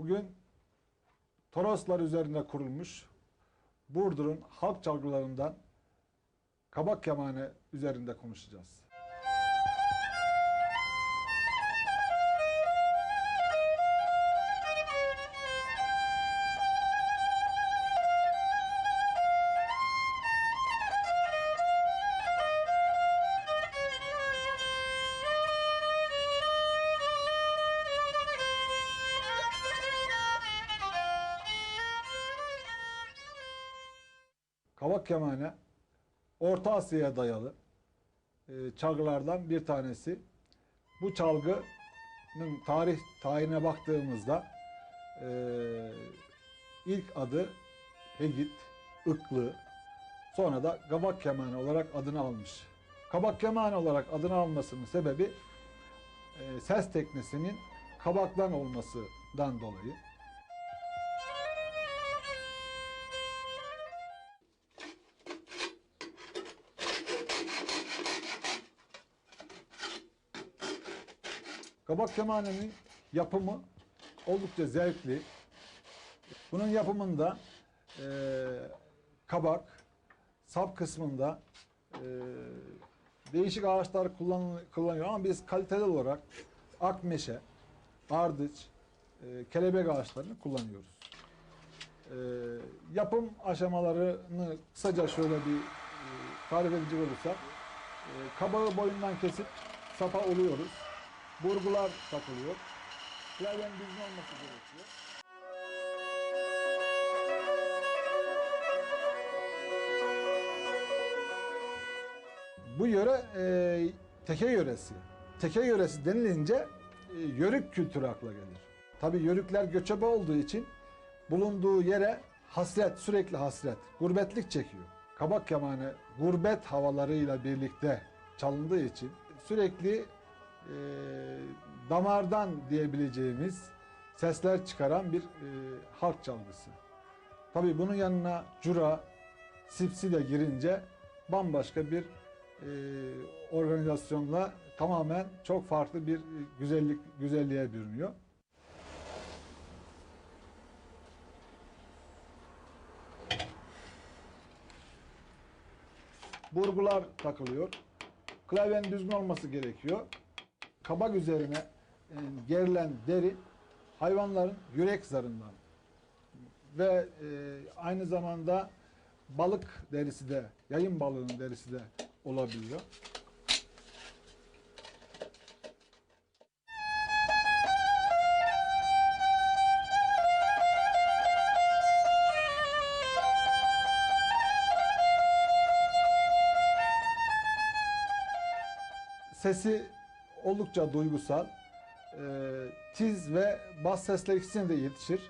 Bugün Toroslar üzerinde kurulmuş Burdur'un halk çalgılarından kabak kemane üzerinde konuşacağız. Kavak kemane Orta Asya'ya dayalı e, çalgılardan bir tanesi. Bu çalgının tarih tarihine baktığımızda e, ilk adı Hegit, Iklı, sonra da kabak kemane olarak adını almış. Kabak kemane olarak adını almasının sebebi e, ses teknesinin kabaktan olmasından dolayı. Kabak kemanenin yapımı oldukça zevkli. Bunun yapımında e, kabak, sap kısmında e, değişik ağaçlar kullan, kullanıyor ama biz kaliteli olarak akmeşe, ardıç, e, kelebek ağaçlarını kullanıyoruz. E, yapım aşamalarını kısaca şöyle bir e, tarif edecek olursak, e, kabağı boyundan kesip sapa oluyoruz. Burgular takılıyor. Klavyenin düzgün olması gerekiyor. Bu yöre e, teke yöresi. Teke yöresi denilince e, yörük kültürü akla gelir. Tabi yörükler göçebe olduğu için bulunduğu yere hasret, sürekli hasret, gurbetlik çekiyor. Kabak kemane gurbet havalarıyla birlikte çalındığı için sürekli e, damardan diyebileceğimiz sesler çıkaran bir e, halk çalgısı. Tabii bunun yanına cura, sipsi de girince bambaşka bir e, organizasyonla tamamen çok farklı bir güzellik güzelliğe bürünüyor. Burgular takılıyor. Klavyenin düzgün olması gerekiyor. Kabak üzerine e, gerilen deri hayvanların yürek zarından ve e, aynı zamanda balık derisi de, yayın balığının derisi de olabiliyor. Sesi oldukça duygusal. E, tiz ve bas sesler ikisine de yetişir.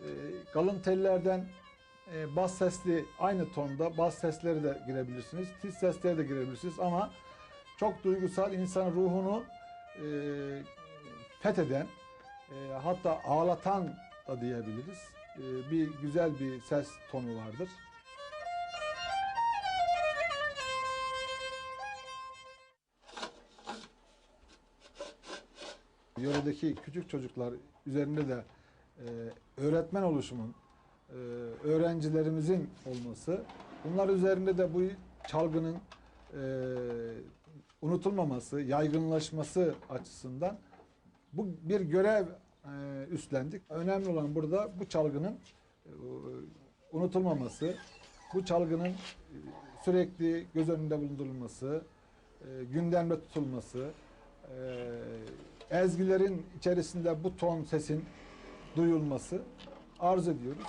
E, kalın tellerden e, bas sesli aynı tonda bas sesleri de girebilirsiniz. Tiz sesleri de girebilirsiniz ama çok duygusal insanın ruhunu e, fetheden e, hatta ağlatan da diyebiliriz. E, bir güzel bir ses tonu vardır. Yöredeki küçük çocuklar üzerinde de e, öğretmen oluşumun, e, öğrencilerimizin olması, bunlar üzerinde de bu çalgının e, unutulmaması, yaygınlaşması açısından bu bir görev e, üstlendik. Önemli olan burada bu çalgının e, unutulmaması, bu çalgının e, sürekli göz önünde bulundurulması, e, gündemde tutulması, e, ezgilerin içerisinde bu ton sesin duyulması arz ediyoruz.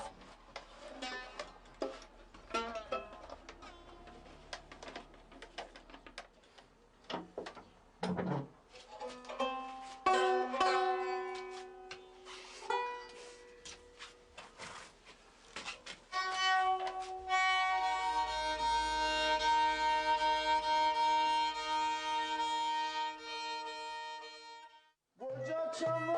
সময়